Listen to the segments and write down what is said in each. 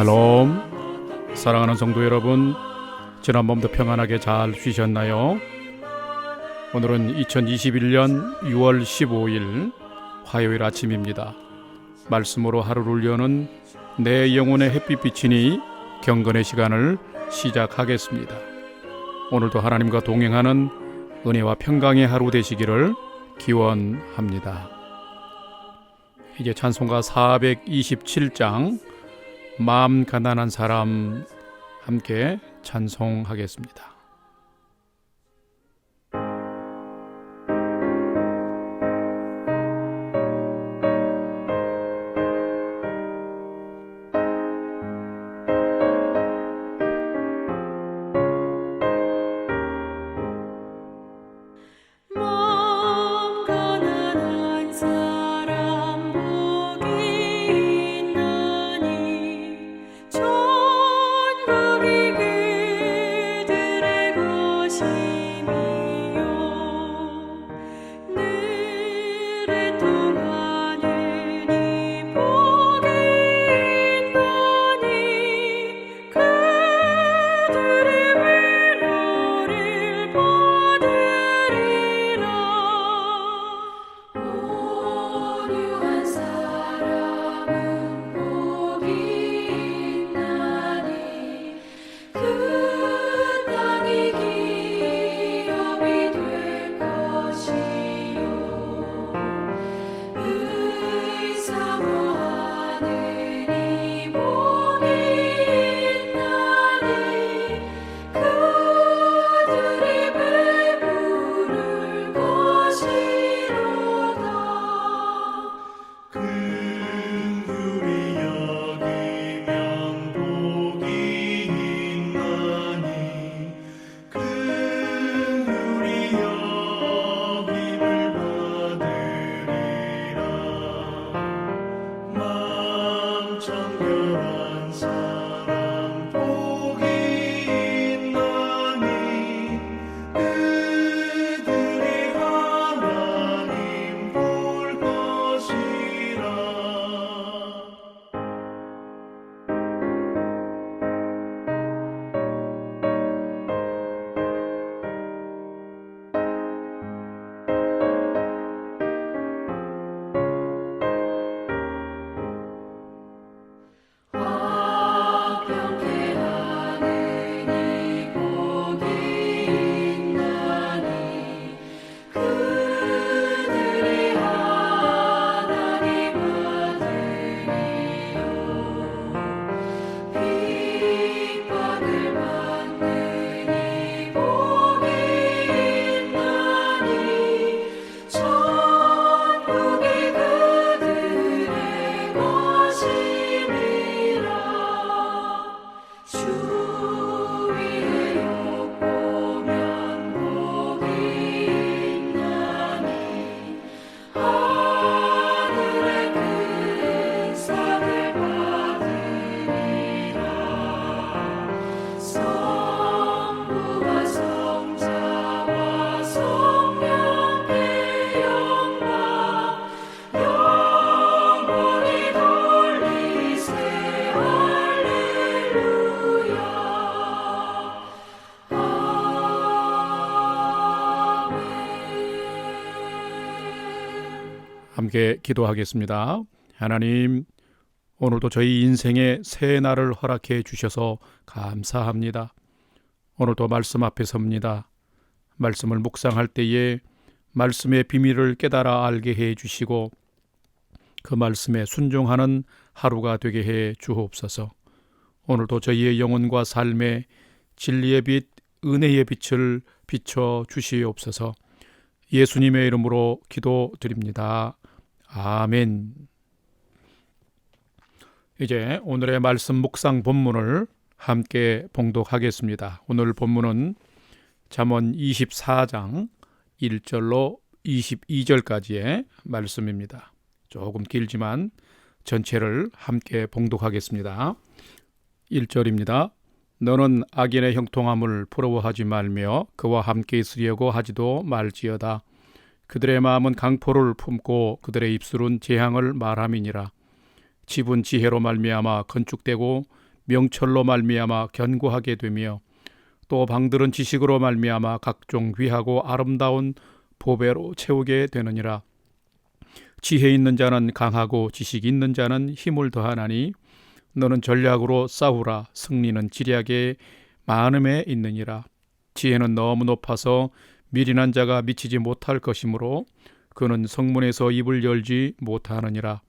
샬롬 사랑하는 성도 여러분 지난밤도 평안하게 잘 쉬셨나요? 오늘은 2021년 6월 15일 화요일 아침입니다. 말씀으로 하루를 여는 내 영혼의 햇빛 비치니 경건의 시간을 시작하겠습니다. 오늘도 하나님과 동행하는 은혜와 평강의 하루 되시기를 기원합니다. 이제 찬송가 427장 마음 가난한 사람 함께 찬송하겠습니다. 함께 기도하겠습니다. 하나님, 오늘도 저희 인생의 새 날을 허락해 주셔서 감사합니다. 오늘도 말씀 앞에 섭니다. 말씀을 묵상할 때에 말씀의 비밀을 깨달아 알게 해 주시고 그 말씀에 순종하는 하루가 되게 해 주옵소서. 오늘도 저희의 영혼과 삶에 진리의 빛, 은혜의 빛을 비춰 주시옵소서. 예수님의 이름으로 기도드립니다. 아멘. 이제 오늘의 말씀 묵상 본문을 함께 봉독하겠습니다. 오늘 본문은 잠언 24장 1절로 22절까지의 말씀입니다. 조금 길지만 전체를 함께 봉독하겠습니다. 1절입니다. 너는 악인의 형통함을 부러워하지 말며 그와 함께 있으려고 하지도 말지어다. 그들의 마음은 강포를 품고 그들의 입술은 재앙을 말함이니라. 집은 지혜로 말미암아 건축되고 명철로 말미암아 견고하게 되며 또 방들은 지식으로 말미암아 각종 귀하고 아름다운 보배로 채우게 되느니라. 지혜 있는 자는 강하고 지식 있는 자는 힘을 더하나니 너는 전략으로 싸우라 승리는 지략의 많음에 있느니라. 지혜는 너무 높아서 미련한 자가 미치지 못할 것이므로 그는 성문에서 입을 열지 못하느니라.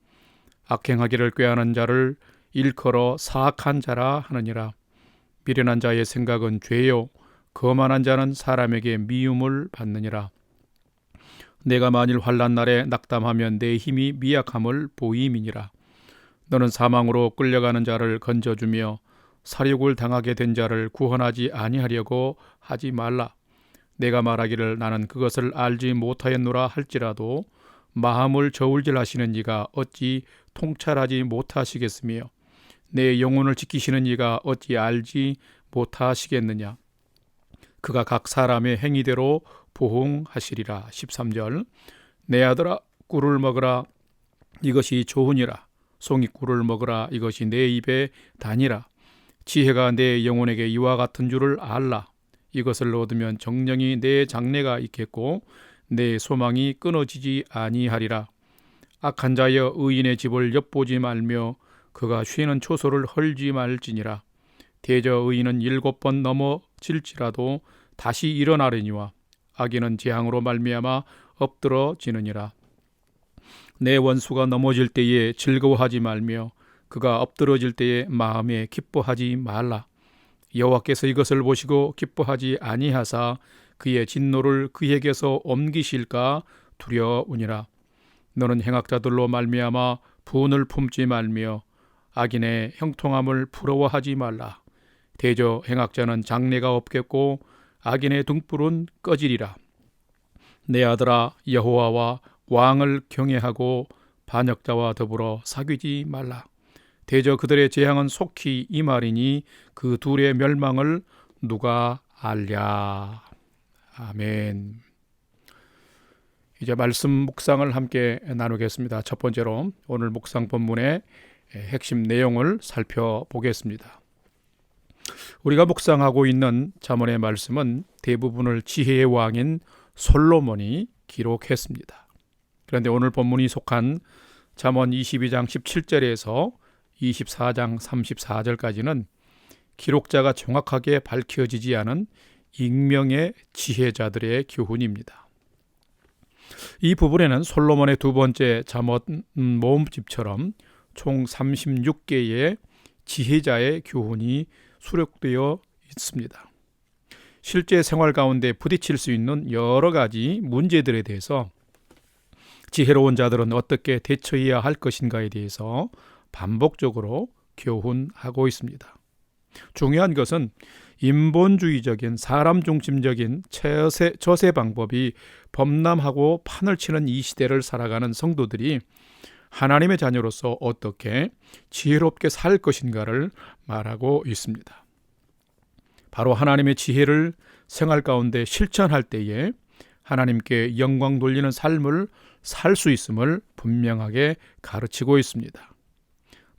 악행하기를 꾀하는 자를 일컬어 사악한 자라 하느니라. 미련한 자의 생각은 죄요. 거만한 자는 사람에게 미움을 받느니라. 내가 만일 환란 날에 낙담하면 내 힘이 미약함을 보임이니라. 너는 사망으로 끌려가는 자를 건져주며 사륙을 당하게 된 자를 구원하지 아니하려고 하지 말라. 내가 말하기를 나는 그것을 알지 못하였노라 할지라도 마음을 저울질하시는 이가 어찌 통찰하지 못하시겠으며 내 영혼을 지키시는 이가 어찌 알지 못하시겠느냐? 그가 각 사람의 행위대로 보응하시리라. 13절. 내 아들아 꿀을 먹으라. 이것이 좋으니라. 송이 꿀을 먹으라. 이것이 내 입에 다니라. 지혜가 내 영혼에게 이와 같은 줄을 알라 이것을 얻으면 정령이 내 장래가 있겠고 내 소망이 끊어지지 아니하리라. 악한 자여 의인의 집을 엿보지 말며 그가 쉬는 초소를 헐지 말지니라. 대저 의인은 일곱 번 넘어질지라도 다시 일어나려니와 악인은 재앙으로 말미암아 엎드러지느니라. 내 원수가 넘어질 때에 즐거워하지 말며 그가 엎드러질 때에 마음에 기뻐하지 말라. 여호와께서 이것을 보시고 기뻐하지 아니하사 그의 진노를 그에게서 옮기실까 두려우니라. 너는 행악자들로 말미암아 분을 품지 말며 악인의 형통함을 부러워하지 말라. 대저 행악자는 장래가 없겠고 악인의 등불은 꺼지리라. 내 아들아 여호와와 왕을 경외하고 반역자와 더불어 사귀지 말라. 대저 그들의 재앙은 속히 이 말이니 그 둘의 멸망을 누가 알랴. 아멘. 이제 말씀 묵상을 함께 나누겠습니다. 첫 번째로 오늘 묵상 본문의 핵심 내용을 살펴보겠습니다. 우리가 묵상하고 있는 잠언의 말씀은 대부분을 지혜의 왕인 솔로몬이 기록했습니다. 그런데 오늘 본문이 속한 잠언 22장 17절에서 24장 34절까지는 기록자가 정확하게 밝혀지지 않은 익명의 지혜자들의 교훈입니다. 이 부분에는 솔로몬의 두 번째 잠언 모음집처럼 총 36개의 지혜자의 교훈이 수록되어 있습니다. 실제 생활 가운데 부딪힐 수 있는 여러 가지 문제들에 대해서 지혜로운 자들은 어떻게 대처해야 할 것인가에 대해서 반복적으로 교훈하고 있습니다. 중요한 것은 인본주의적인 사람 중심적인 처세, 처세 방법이 범람하고 판을 치는 이 시대를 살아가는 성도들이 하나님의 자녀로서 어떻게 지혜롭게 살 것인가를 말하고 있습니다. 바로 하나님의 지혜를 생활 가운데 실천할 때에 하나님께 영광 돌리는 삶을 살 수 있음을 분명하게 가르치고 있습니다.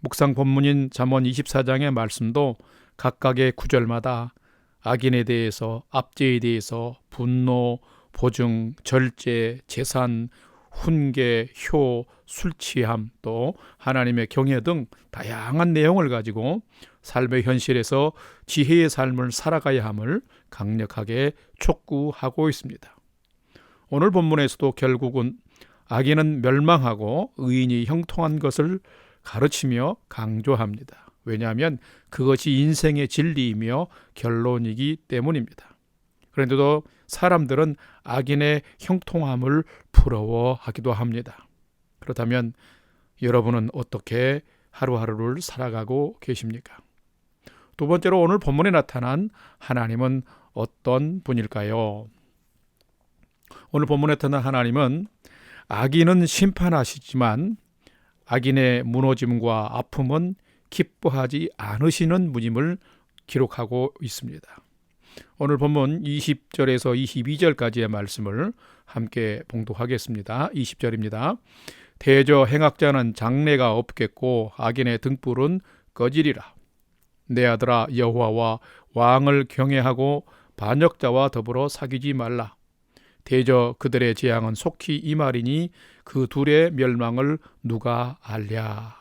묵상 본문인 잠언 24장의 말씀도 각각의 구절마다 악인에 대해서 압제에 대해서 분노, 보증, 절제, 재산, 훈계, 효, 술 취함 또 하나님의 경외 등 다양한 내용을 가지고 삶의 현실에서 지혜의 삶을 살아가야 함을 강력하게 촉구하고 있습니다. 오늘 본문에서도 결국은 악인은 멸망하고 의인이 형통한 것을 가르치며 강조합니다. 왜냐하면 그것이 인생의 진리이며 결론이기 때문입니다. 그런데도 사람들은 악인의 형통함을 부러워하기도 합니다. 그렇다면 여러분은 어떻게 하루하루를 살아가고 계십니까? 두 번째로 오늘 본문에 나타난 하나님은 어떤 분일까요? 오늘 본문에 나타난 하나님은 악인은 심판하시지만 악인의 무너짐과 아픔은 기뻐하지 않으시는 분임을 기록하고 있습니다. 오늘 본문 20절에서 22절까지의 말씀을 함께 봉독하겠습니다. 20절입니다. 대저 행악자는 장래가 없겠고 악인의 등불은 꺼지리라. 내 아들아 여호와와 왕을 경외하고 반역자와 더불어 사귀지 말라. 대저 그들의 재앙은 속히 이 말이니 그 둘의 멸망을 누가 알랴.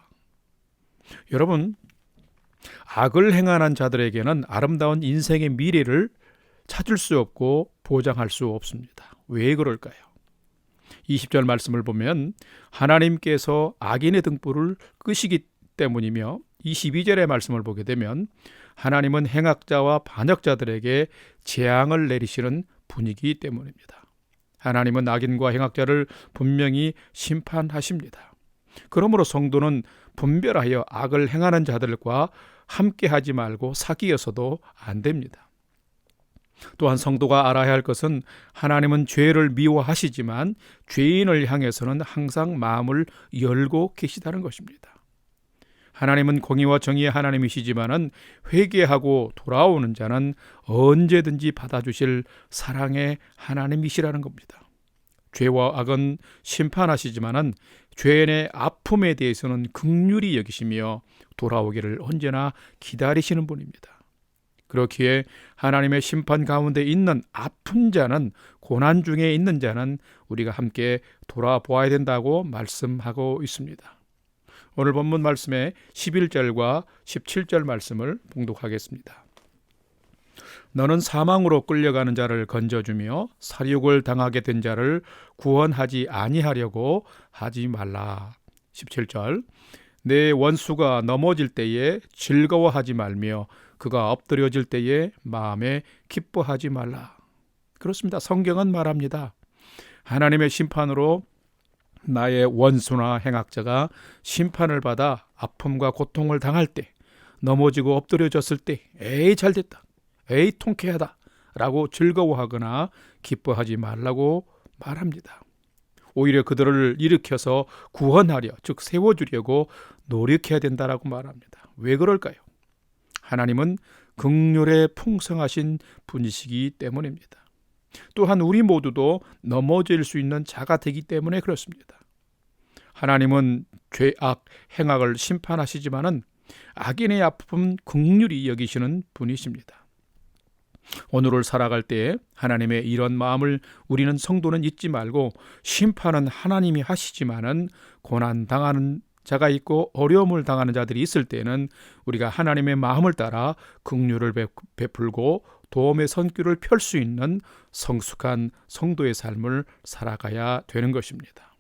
여러분, 악을 행하는 자들에게는 아름다운 인생의 미래를 찾을 수 없고 보장할 수 없습니다. 왜 그럴까요? 20절 말씀을 보면 하나님께서 악인의 등불을 끄시기 때문이며 22절의 말씀을 보게 되면 하나님은 행악자와 반역자들에게 재앙을 내리시는 분이기 때문입니다. 하나님은 악인과 행악자를 분명히 심판하십니다. 그러므로 성도는 분별하여 악을 행하는 자들과 함께 하지 말고 사귀어서도 안 됩니다. 또한 성도가 알아야 할 것은 하나님은 죄를 미워하시지만 죄인을 향해서는 항상 마음을 열고 계시다는 것입니다. 하나님은 공의와 정의의 하나님이시지만은 회개하고 돌아오는 자는 언제든지 받아주실 사랑의 하나님이시라는 겁니다. 죄와 악은 심판하시지만은 죄인의 아픔에 대해서는 극률이 여기시며 돌아오기를 언제나 기다리시는 분입니다. 그렇기에 하나님의 심판 가운데 있는 아픈 자는 고난 중에 있는 자는 우리가 함께 돌아보아야 된다고 말씀하고 있습니다. 오늘 본문 말씀의 11절과 17절 말씀을 봉독하겠습니다. 너는 사망으로 끌려가는 자를 건져주며 사륙을 당하게 된 자를 구원하지 아니하려고 하지 말라. 17절 내 원수가 넘어질 때에 즐거워하지 말며 그가 엎드려질 때에 마음에 기뻐하지 말라. 그렇습니다. 성경은 말합니다. 하나님의 심판으로 나의 원수나 행악자가 심판을 받아 아픔과 고통을 당할 때, 넘어지고 엎드려졌을 때, 에이 잘 됐다, 에이 통쾌하다, 라고 즐거워하거나 기뻐하지 말라고 말합니다. 오히려 그들을 일으켜서 구원하려, 즉 세워주려고 노력해야 된다라고 말합니다. 왜 그럴까요? 하나님은 극률에 풍성하신 분이시기 때문입니다. 또한 우리 모두도 넘어질 수 있는 자가 되기 때문에 그렇습니다. 하나님은 죄악, 행악을 심판하시지만은 악인의 아픔 극률이 여기시는 분이십니다. 오늘을 살아갈 때에 하나님의 이런 마음을 우리는 성도는 잊지 말고 심판은 하나님이 하시지만은 고난 당하는 자가 있고 어려움을 당하는 자들이 있을 때는 우리가 하나님의 마음을 따라 긍휼을 베풀고 도움의 선길을 펼 수 있는 성숙한 성도의 삶을 살아가야 되는 것입니다.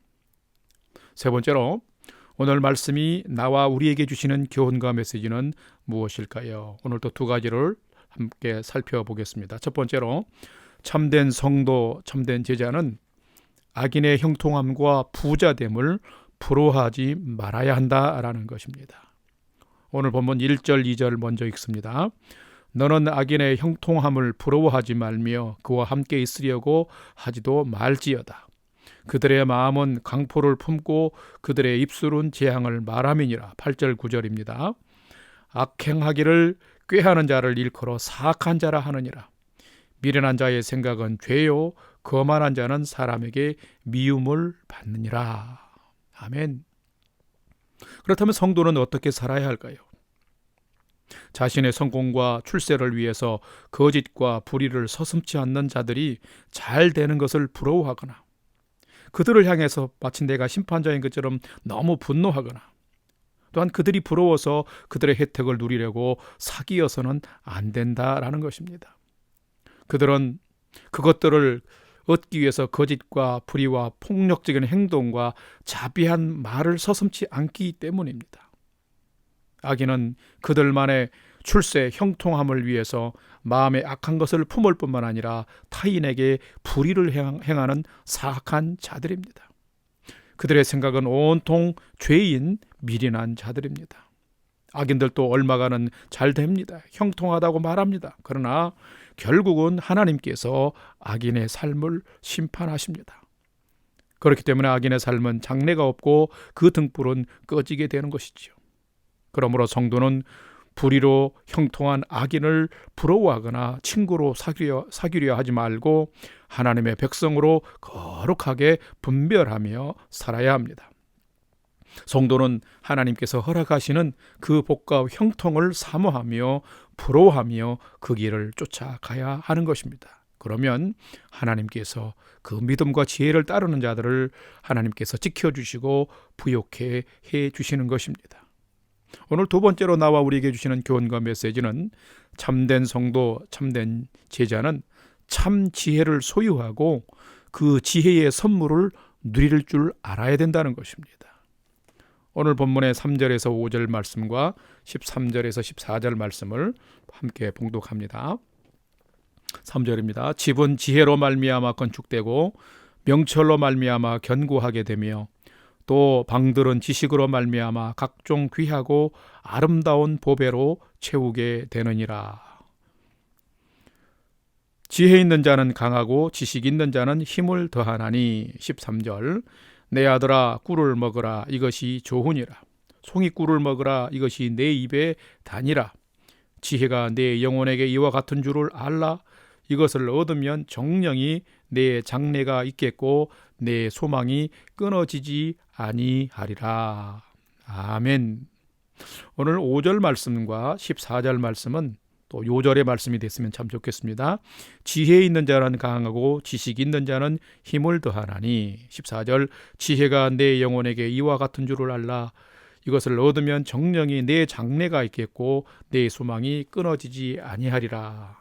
세 번째로 오늘 말씀이 나와 우리에게 주시는 교훈과 메시지는 무엇일까요? 오늘도 두 가지를 함께 살펴보겠습니다. 첫 번째로 참된 성도, 참된 제자는 악인의 형통함과 부자됨을 부러워하지 말아야 한다라는 것입니다. 오늘 본문 1절, 2절 먼저 읽습니다. 너는 악인의 형통함을 부러워하지 말며 그와 함께 있으려고 하지도 말지어다. 그들의 마음은 강포를 품고 그들의 입술은 재앙을 말함이니라. 8절 9절입니다. 악행하기를 꾀하는 자를 일컬어 사악한 자라 하느니라. 미련한 자의 생각은 죄요 거만한 자는 사람에게 미움을 받느니라. 아멘. 그렇다면 성도는 어떻게 살아야 할까요? 자신의 성공과 출세를 위해서 거짓과 불의를 서슴지 않는 자들이 잘 되는 것을 부러워하거나 그들을 향해서 마치 내가 심판자인 것처럼 너무 분노하거나 또한 그들이 부러워서 그들의 혜택을 누리려고 사기여서는 안 된다라는 것입니다. 그들은 그것들을 얻기 위해서 거짓과 불의와 폭력적인 행동과 자비한 말을 서슴지 않기 때문입니다. 악인은 그들만의 출세 형통함을 위해서 마음에 악한 것을 품을 뿐만 아니라 타인에게 불의를 행하는 사악한 자들입니다. 그들의 생각은 온통 죄인 미련한 자들입니다. 악인들도 얼마가는 잘 됩니다. 형통하다고 말합니다. 그러나 결국은 하나님께서 악인의 삶을 심판하십니다. 그렇기 때문에 악인의 삶은 장래가 없고 그 등불은 꺼지게 되는 것이지요. 그러므로 성도는 불의로 형통한 악인을 부러워하거나 친구로 사귀려, 사귀려 하지 말고 하나님의 백성으로 거룩하게 분별하며 살아야 합니다. 성도는 하나님께서 허락하시는 그 복과 형통을 사모하며 부러워하며 그 길을 쫓아가야 하는 것입니다. 그러면 하나님께서 그 믿음과 지혜를 따르는 자들을 하나님께서 지켜주시고 부욕해 해 주시는 것입니다. 오늘 두 번째로 나와 우리에게 주시는 교훈과 메시지는 참된 성도, 참된 제자는 참 지혜를 소유하고 그 지혜의 선물을 누릴 줄 알아야 된다는 것입니다. 오늘 본문의 3절에서 5절 말씀과 13절에서 14절 말씀을 함께 봉독합니다. 3절입니다. 집은 지혜로 말미암아 건축되고 명철로 말미암아 견고하게 되며 또 방들은 지식으로 말미암아 각종 귀하고 아름다운 보배로 채우게 되느니라. 지혜 있는 자는 강하고 지식 있는 자는 힘을 더하나니. 13절. 내 아들아 꿀을 먹으라. 이것이 좋으니라. 송이 꿀을 먹으라. 이것이 내 입에 다니라. 지혜가 내 영혼에게 이와 같은 줄을 알라. 이것을 얻으면 정령이 내 장래가 있겠고 내 소망이 끊어지지 아니하리라 아멘 오늘 5절 말씀과 14절 말씀은 또 요절의 말씀이 됐으면 참 좋겠습니다. 지혜 있는 자는 강하고 지식 있는 자는 힘을 더하나니 14절 지혜가 내 영혼에게 이와 같은 줄을 알라 이것을 얻으면 정령이 내 장래가 있겠고 내 소망이 끊어지지 아니하리라.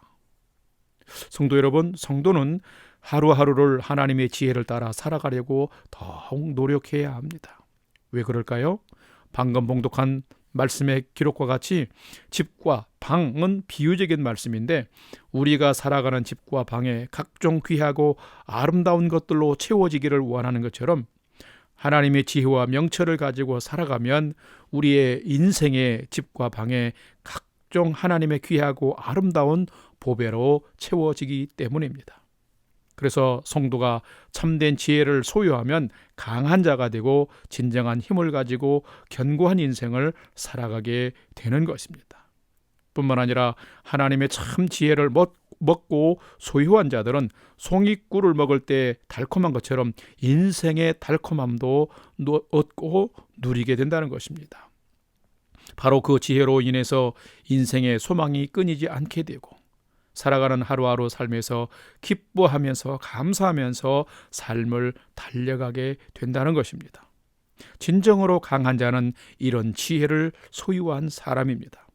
성도 여러분, 성도는 하루하루를 하나님의 지혜를 따라 살아가려고 더욱 노력해야 합니다. 왜 그럴까요? 방금 봉독한 말씀의 기록과 같이 집과 방은 비유적인 말씀인데 우리가 살아가는 집과 방에 각종 귀하고 아름다운 것들로 채워지기를 원하는 것처럼 하나님의 지혜와 명철을 가지고 살아가면 우리의 인생의 집과 방에 각종 하나님의 귀하고 아름다운 보배로 채워지기 때문입니다. 그래서 성도가 참된 지혜를 소유하면 강한 자가 되고 진정한 힘을 가지고 견고한 인생을 살아가게 되는 것입니다. 뿐만 아니라 하나님의 참 지혜를 먹고 소유한 자들은 송이꿀을 먹을 때 달콤한 것처럼 인생의 달콤함도 얻고 누리게 된다는 것입니다. 바로 그 지혜로 인해서 인생의 소망이 끊이지 않게 되고 살아가는 하루하루 삶에서 기뻐하면서 감사하면서 삶을 달려가게 된다는 것입니다. 진정으로 강한 자는 이런 지혜를 소유한 사람입니다.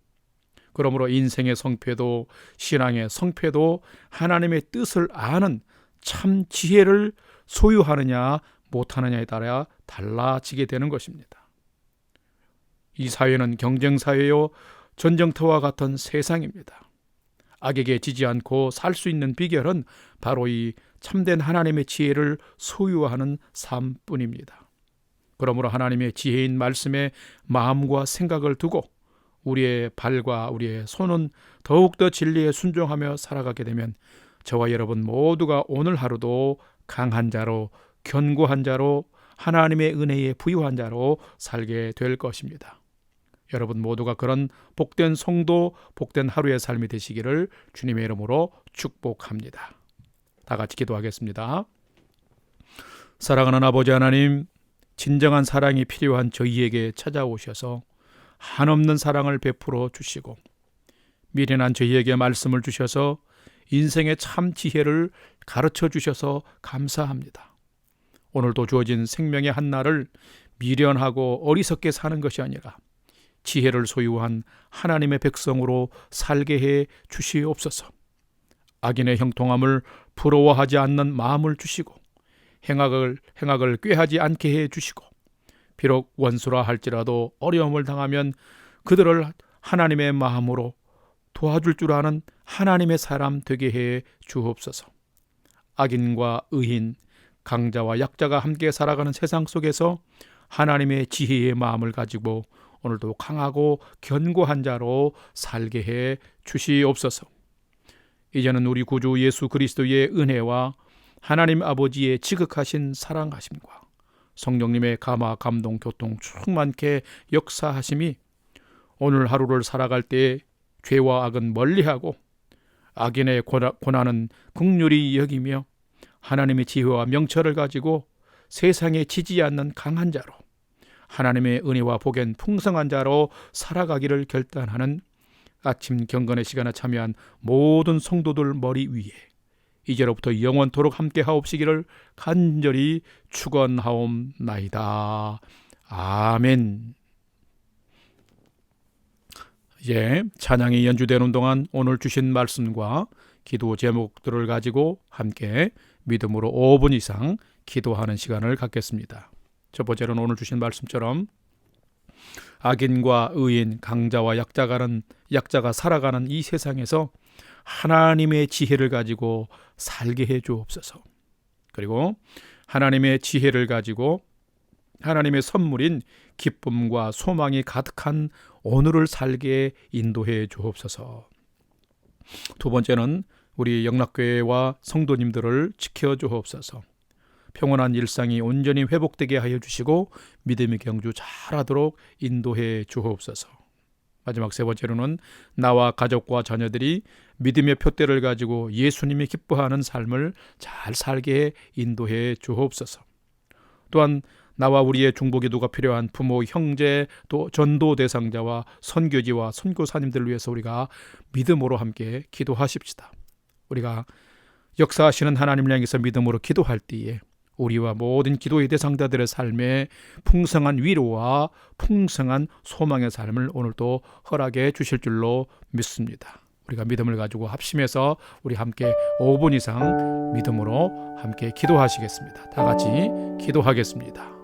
그러므로 인생의 성패도 신앙의 성패도 하나님의 뜻을 아는 참 지혜를 소유하느냐 못하느냐에 따라 달라지게 되는 것입니다. 이 사회는 경쟁 사회요 전쟁터와 같은 세상입니다. 악에게 지지 않고 살 수 있는 비결은 바로 이 참된 하나님의 지혜를 소유하는 삶뿐입니다. 그러므로 하나님의 지혜인 말씀에 마음과 생각을 두고 우리의 발과 우리의 손은 더욱더 진리에 순종하며 살아가게 되면 저와 여러분 모두가 오늘 하루도 강한 자로 견고한 자로 하나님의 은혜에 부유한 자로 살게 될 것입니다. 여러분 모두가 그런 복된 성도, 복된 하루의 삶이 되시기를 주님의 이름으로 축복합니다. 다 같이 기도하겠습니다. 사랑하는 아버지 하나님, 진정한 사랑이 필요한 저희에게 찾아오셔서 한없는 사랑을 베풀어 주시고 미련한 저희에게 말씀을 주셔서 인생의 참 지혜를 가르쳐 주셔서 감사합니다. 오늘도 주어진 생명의 한 날을 미련하고 어리석게 사는 것이 아니라 지혜를 소유한 하나님의 백성으로 살게 해 주시옵소서. 악인의 형통함을 부러워하지 않는 마음을 주시고 행악을 행악을 꾀하지 않게 해 주시고 비록 원수라 할지라도 어려움을 당하면 그들을 하나님의 마음으로 도와줄 줄 아는 하나님의 사람 되게 해 주옵소서. 악인과 의인, 강자와 약자가 함께 살아가는 세상 속에서 하나님의 지혜의 마음을 가지고 오늘도 강하고 견고한 자로 살게 해 주시옵소서. 이제는 우리 구주 예수 그리스도의 은혜와 하나님 아버지의 지극하신 사랑하심과 성령님의 감화 감동 교통 충만케 역사하심이 오늘 하루를 살아갈 때 죄와 악은 멀리하고 악인의 고난은 극률이 여기며 하나님의 지혜와 명철을 가지고 세상에 지지 않는 강한 자로 하나님의 은혜와 복엔 풍성한 자로 살아가기를 결단하는 아침 경건의 시간에 참여한 모든 성도들 머리 위에 이제로부터 영원토록 함께 하옵시기를 간절히 축원하옵나이다. 아멘. 이제 찬양이 연주되는 동안 오늘 주신 말씀과 기도 제목들을 가지고 함께 믿음으로 5분 이상 기도하는 시간을 갖겠습니다. 첫 번째는 오늘 주신 말씀처럼 악인과 의인, 강자와 약자가는 약자가 살아가는 이 세상에서 하나님의 지혜를 가지고 살게 해 주옵소서. 그리고 하나님의 지혜를 가지고 하나님의 선물인 기쁨과 소망이 가득한 오늘을 살게 인도해 주옵소서. 두 번째는 우리 영락교회와 성도님들을 지켜 주옵소서. 평온한 일상이 온전히 회복되게 하여 주시고 믿음의 경주 잘하도록 인도해 주옵소서. 마지막 세 번째로는 나와 가족과 자녀들이 믿음의 표대를 가지고 예수님이 기뻐하는 삶을 잘 살게 인도해 주옵소서. 또한 나와 우리의 중보기도가 필요한 부모, 형제, 또 전도 대상자와 선교지와 선교사님들을 위해서 우리가 믿음으로 함께 기도하십시다. 우리가 역사하시는 하나님을 향해서 믿음으로 기도할 때에 우리와 모든 기도의 대상자들의 삶에 풍성한 위로와 풍성한 소망의 삶을 오늘도 허락해 주실 줄로 믿습니다. 우리가 믿음을 가지고 합심해서 우리 함께 5분 이상 믿음으로 함께 기도하시겠습니다. 다 같이 기도하겠습니다.